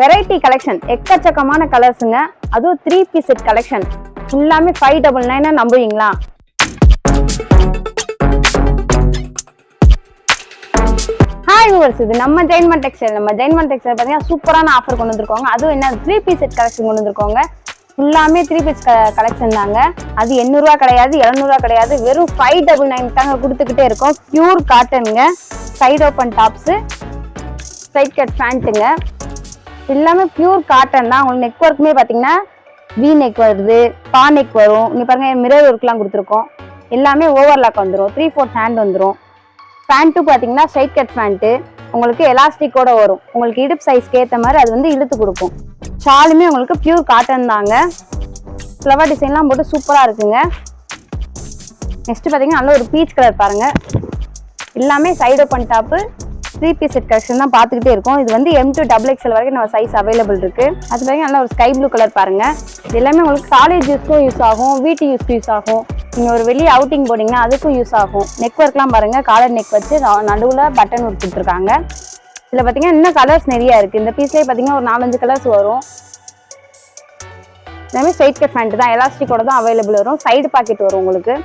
Variety collection எக்கச்சக்கமான கலர்ஸுங்க அதுவும் த்ரீ பீஸ் செட் கலெக்ஷன் ஃபுல்லாமே ஃபைவ் டபுள் நைனா நம்புவீங்களா? ஹாய் யூவர்ஸ் இது நம்ம ஜெயின்மன் டெக்ஸ்டைல் நம்ம ஜெயின்மன் டெக்ஸ்டைல் பார்த்தீங்கன்னா சூப்பரான ஆஃபர் கொண்டு வந்திருக்கோங்க. அதுவும் என்ன த்ரீ பீஸ் செட் கலெக்ஷன் கொண்டு வந்திருக்கோங்க. ஃபுல்லாமே த்ரீ பீஸ் கலெக்ஷன் தாங்க. அது எண்ணூறுவா கிடையாது இரநூறுவா கிடையாது. வெறும் ஃபைவ் டபுள் நைன் தாங்க கொடுத்துக்கிட்டே இருக்கோம். Pure காட்டனுங்க side open tops straight cut ஃபேண்ட்டுங்க எல்லாமே பியூர் காட்டன் தான். உங்களுக்கு நெக் ஒர்க்குமே பார்த்தீங்கன்னா வி நெக் வருது பா நெக் வரும். இங்கே பாருங்க மிரர் ஒர்க்லாம் கொடுத்துருக்கோம். எல்லாமே ஓவர்லாக் வந்துடும் த்ரீ ஃபோர்த் ஹேண்ட் வந்துடும் பேண்ட்டு பார்த்தீங்கன்னா ஸ்ட்ரைட் கட் பேண்ட்டு உங்களுக்கு எலாஸ்டிக்கோட வரும். உங்களுக்கு இடுப்பு சைஸ்க்கு ஏற்ற மாதிரி அது வந்து இழுத்து கொடுக்கும். ஷாலுமே உங்களுக்கு பியூர் காட்டன் தாங்க. ஃப்ளவர் டிசைன்லாம் போட்டு சூப்பராக இருக்குங்க. நெக்ஸ்ட் பார்த்தீங்கன்னா நல்ல ஒரு பீச் கலர் பாருங்கள் எல்லாமே side open top three piece set collection தான் பார்த்துக்கிட்டே இருக்கும். இது வந்து எம் டு டபுள் எக்ஸ்எல் வரைக்கும் நம்ம சைஸ் அவைலபிள் இருக்கு. அது வரைக்கும் நல்ல ஒரு ஸ்கை ப்ளூ கலர் பாருங்க. இது எல்லாமே உங்களுக்கு காலேஜ் யூஸ்க்கும் யூஸ் ஆகும் வீட்டு யூஸ்க்கு யூஸ் ஆகும். நீங்கள் ஒரு வெளியே அவுட்டிங் போனீங்கன்னா அதுக்கும் யூஸ் ஆகும். நெக் ஒர்க்லாம் பாருங்க காலர் நெக் வச்சு நடுவில் பட்டன் ஒர்க் கொடுத்துருக்காங்க. இதில் பார்த்தீங்கன்னா இன்னும் கலர்ஸ் நிறையா இருக்குது இந்த பீஸ்லேயே பார்த்தீங்கன்னா ஒரு நாலஞ்சு கலர்ஸ் வரும். எல்லாமே ஸ்ட்ரைட் கட் ஃபேண்ட் தான். எலாஸ்டிக்கோட தான் அவைலபிள் வரும். சைடு பாக்கெட் வரும் உங்களுக்கு.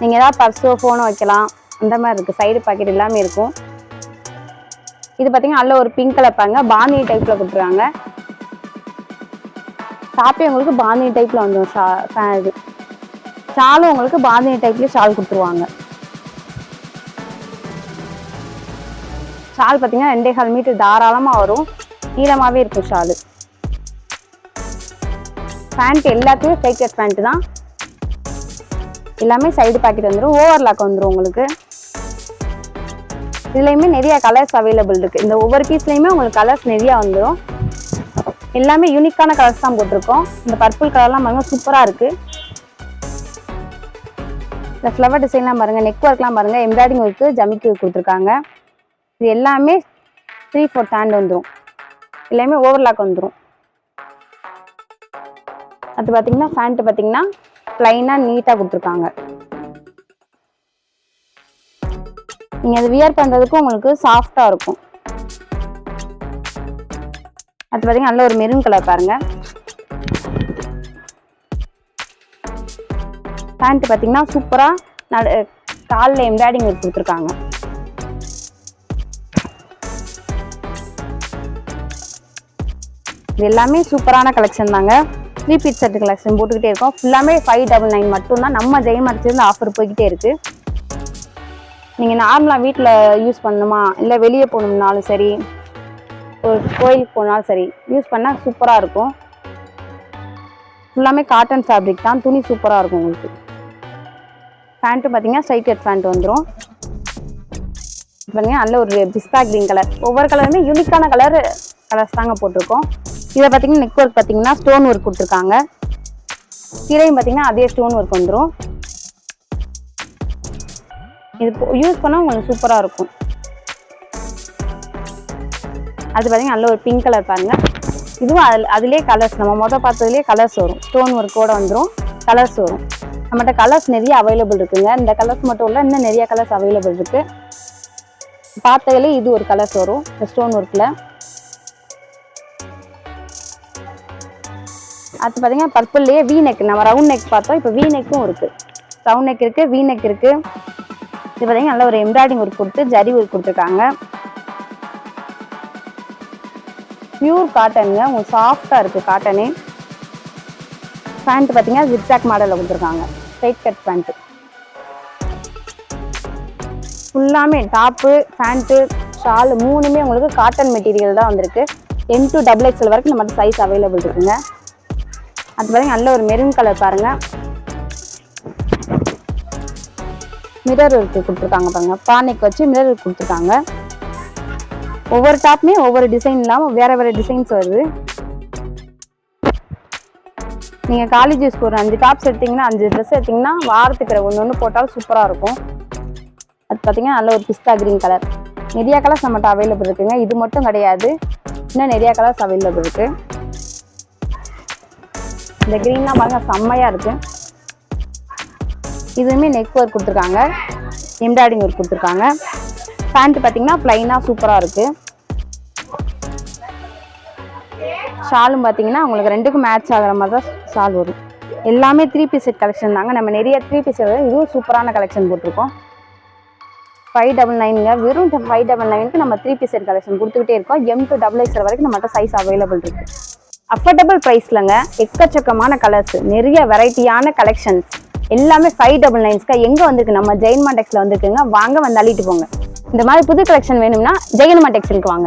நீங்கள் ஏதாவது பர்ஸோ ஃபோனோ வைக்கலாம். அந்த மாதிரி இருக்குது சைடு பாக்கெட் எல்லாமே இருக்கும். இது பார்த்தீங்கன்னா நல்ல ஒரு பிங்க் கலர் பாருங்க. பாந்தி டைப்பில் கொடுத்துருவாங்க டாப்பே உங்களுக்கு பாந்தினி டைப்பில் வந்துடும் ஷா இது. ஷாலும் உங்களுக்கு பாந்தினி டைப்லேயே ஷால் கொடுத்துருவாங்க. ஷால் பார்த்தீங்கன்னா ரெண்டே கால் மீட்டர் தாராளமாக வரும். நீளமாகவே இருக்கும் ஷாலு பேண்ட் எல்லாத்தையும் ஸ்ட்ரைட் பேண்ட்டு பேண்ட் தான். எல்லாமே சைடு பாக்கெட் வந்துடும் ஓவர்லாக் வந்துடும் உங்களுக்கு. இதுலேயுமே நிறையா கலர்ஸ் அவைலபிள் இருக்குது இந்த ஒவ்வொரு பீஸ்லையுமே உங்களுக்கு கலர்ஸ் நிறையா வந்துடும் எல்லாமே யூனிக்கான கலர்ஸ் தான் போட்டிருக்கோம். இந்த பர்பிள் கலர்லாம் பாருங்கள் சூப்பராக இருக்குது இந்த ஃப்ளவர் டிசைன்லாம் பாருங்கள் நெக் ஒர்க்லாம் பாருங்கள் எம்ப்ராய்டிங் ஒர்க்கு ஜமிக்கு கொடுத்துருக்காங்க. இது எல்லாமே த்ரீ ஃபோர் ஹேண்ட் வந்துடும் எல்லாமே ஓவர்லாக் வந்துடும் அது பார்த்தீங்கன்னா ஃபேண்ட்டு பார்த்தீங்கன்னா ப்ளைனாக நீட்டாக கொடுத்துருக்காங்க. நீங்கள் அது வியர் பண்ணுறதுக்கும் உங்களுக்கு சாஃப்டாக இருக்கும். அது பார்த்தீங்கன்னா நல்ல ஒரு மெரூன் கலர் பாருங்கள் பேண்ட் பார்த்தீங்கன்னா சூப்பராக நட காலில் எம்ப்ராய்டிங் ஒர்க் கொடுத்துருக்காங்க. இது எல்லாமே சூப்பரான கலெக்ஷன் தாங்க. த்ரீ பீட் செட் கலெக்ஷன் போட்டுக்கிட்டே இருக்கோம். ஃபுல்லாமே ஃபைவ் டபுள் நைன் மட்டும்தான். நம்ம ஜெயமரத்துலேருந்து ஆஃபர் போய்கிட்டே இருக்குது நீங்கள் நார்மலாக வீட்டில் யூஸ் பண்ணணுமா? இல்லை வெளியே போகணும்னாலும் சரி ஒரு கோயிலுக்கு போனாலும் சரி யூஸ் பண்ணால் சூப்பராக இருக்கும். ஃபுல்லாமே காட்டன் ஃபேப்ரிக் தான் துணி சூப்பராக இருக்கும் உங்களுக்கு. பேண்ட்டு பார்த்தீங்கன்னா ஸ்ட்ரைட் ஃபேண்ட் வந்துடும் பாருங்க நல்ல ஒரு பிஸ்தா க்ரீன் கலர் ஒவ்வொரு கலருமே யூனிக்கான கலர் கலர்ஸ் தாங்க போட்டிருக்கோம். இதை பார்த்தீங்கன்னா நெக் ஒர்க் பார்த்தீங்கன்னா ஸ்டோன் ஒர்க் கொடுத்துருக்காங்க. கீரையும் பார்த்தீங்கன்னா அதே ஸ்டோன் ஒர்க் வந்துடும் இது யூஸ் பண்ணால் உங்களுக்கு சூப்பராக இருக்கும். அது பார்த்தீங்கன்னா நல்ல ஒரு பிங்க் கலர் பாருங்கள் இதுவும் அதில் அதுலேயே கலர்ஸ் நம்ம மொதல் பார்த்ததுலேயே கலர்ஸ் வரும். ஸ்டோன் ஒர்க்கோட வந்துடும் கலர்ஸ் வரும். நம்மகிட்ட கலர்ஸ் நிறைய அவைலபிள் இருக்குங்க. இந்த கலர்ஸ் மட்டும் இல்லை இன்னும் நிறைய கலர்ஸ் அவைலபிள் இருக்குது பார்த்ததுலேயே இது ஒரு கலர்ஸ் வரும் இந்த ஸ்டோன் ஒர்க்கில் அது பார்த்தீங்கன்னா பர்பிள்லேயே வி நெக் நம்ம ரவுண்ட் நெக் பார்த்தோம். இப்போ வி நெக்கும் இருக்குது ரவுண்ட் நெக் இருக்குது வி நெக் இருக்குது இது பார்த்தீங்கன்னா நல்ல ஒரு எம்ப்ராய்டிங் ஒர்க் கொடுத்து ஜரி ஒர்க் கொடுத்துருக்காங்க. பியூர் காட்டனுங்க உங்களுக்கு சாஃப்டாக இருக்குது காட்டனே பேண்ட் பார்த்தீங்கன்னா ஜிப்சாக் மாடலில் கொடுத்துருக்காங்க. ஸ்ட்ரைட் கட் பேண்ட்டு ஃபுல்லாமே டாப்பு பேண்ட்டு ஷால் மூணுமே உங்களுக்கு காட்டன் மெட்டீரியல் தான் வந்திருக்கு. எம் டு டபுள் எக்ஸ்எல் வரைக்கும் நம்ம சைஸ் அவைலபிள் இருக்குங்க. அது பாருங்க நல்ல ஒரு மெரூன் கலர் பாருங்கள் மிரர் இருக்கு கொடுத்துருக்காங்க பாருங்க. பானைக்கு வச்சு மிரர் கொடுத்துருக்காங்க. ஒவ்வொரு டாப்புமே ஒவ்வொரு டிசைன் இல்லாமல் வேற வேற டிசைன்ஸ் வருது. நீங்கள் காலேஜ் யூஸ்க்கு ஒரு அஞ்சு டாப்ஸ் எடுத்தீங்கன்னா அஞ்சு ட்ரெஸ் எடுத்தீங்கன்னா வாரத்துக்கு ஒன்று ஒன்று போட்டாலும் சூப்பராக இருக்கும். அது பார்த்தீங்கன்னா நல்ல ஒரு பிஸ்தா கிரீன் கலர் நிறையா கலர்ஸ் நம்மகிட்ட அவைலபிள் இருக்குங்க. இது மட்டும் கிடையாது. இன்னும் நிறையா கலர்ஸ் அவைலபிள் இருக்குது இந்த க்ரீன்லாம் பாருங்கள் செம்மையாக இருக்குது இதுவுமே நெக் ஒர்க் கொடுத்துருக்காங்க. எம்ப்ராய்டிங் ஒர்க் கொடுத்துருக்காங்க. பேண்ட் பார்த்தீங்கன்னா ப்ளைனாக சூப்பராக இருக்குது ஷாலும் பார்த்தீங்கன்னா உங்களுக்கு ரெண்டுக்கும் மேட்ச் ஆகிற மாதிரி தான் ஷால் வரும். எல்லாமே த்ரீ பீஸ் செட் கலெக்ஷன் தாங்க. நம்ம நிறைய த்ரீ பீஸ் இதுவும் சூப்பரான கலெக்ஷன் போட்டிருக்கோம். ஃபைவ் டபுள் நைனுங்க வெறும் ஃபைவ் டபுள் நைனுக்கு நம்ம த்ரீ பீஸ் செட் கலெக்ஷன் கொடுத்துக்கிட்டே இருக்கோம். எம் டு டபுள் எக்ஸ்எல் வரைக்கும் நம்மகிட்ட சைஸ் அவைலபிள் இருக்குது அஃபோர்டபுள் ப்ரைஸ்லங்க எக்கச்சக்கமான கலர்ஸ் நிறைய வெரைட்டியான கலெக்ஷன்ஸ் எல்லாமே ஃபைவ் டபுள் நைன்ஸ்க்கா எங்கே வந்திருக்கு? நம்ம ஜெயின் மாண்டெக்ஸில் வந்திருக்குங்க. வாங்க வந்து அள்ளிட்டு போங்க. இந்த மாதிரி புது கலெக்ஷன் வேணும்னா ஜெயின் மாடெக்ஸிலுக்கு வாங்க.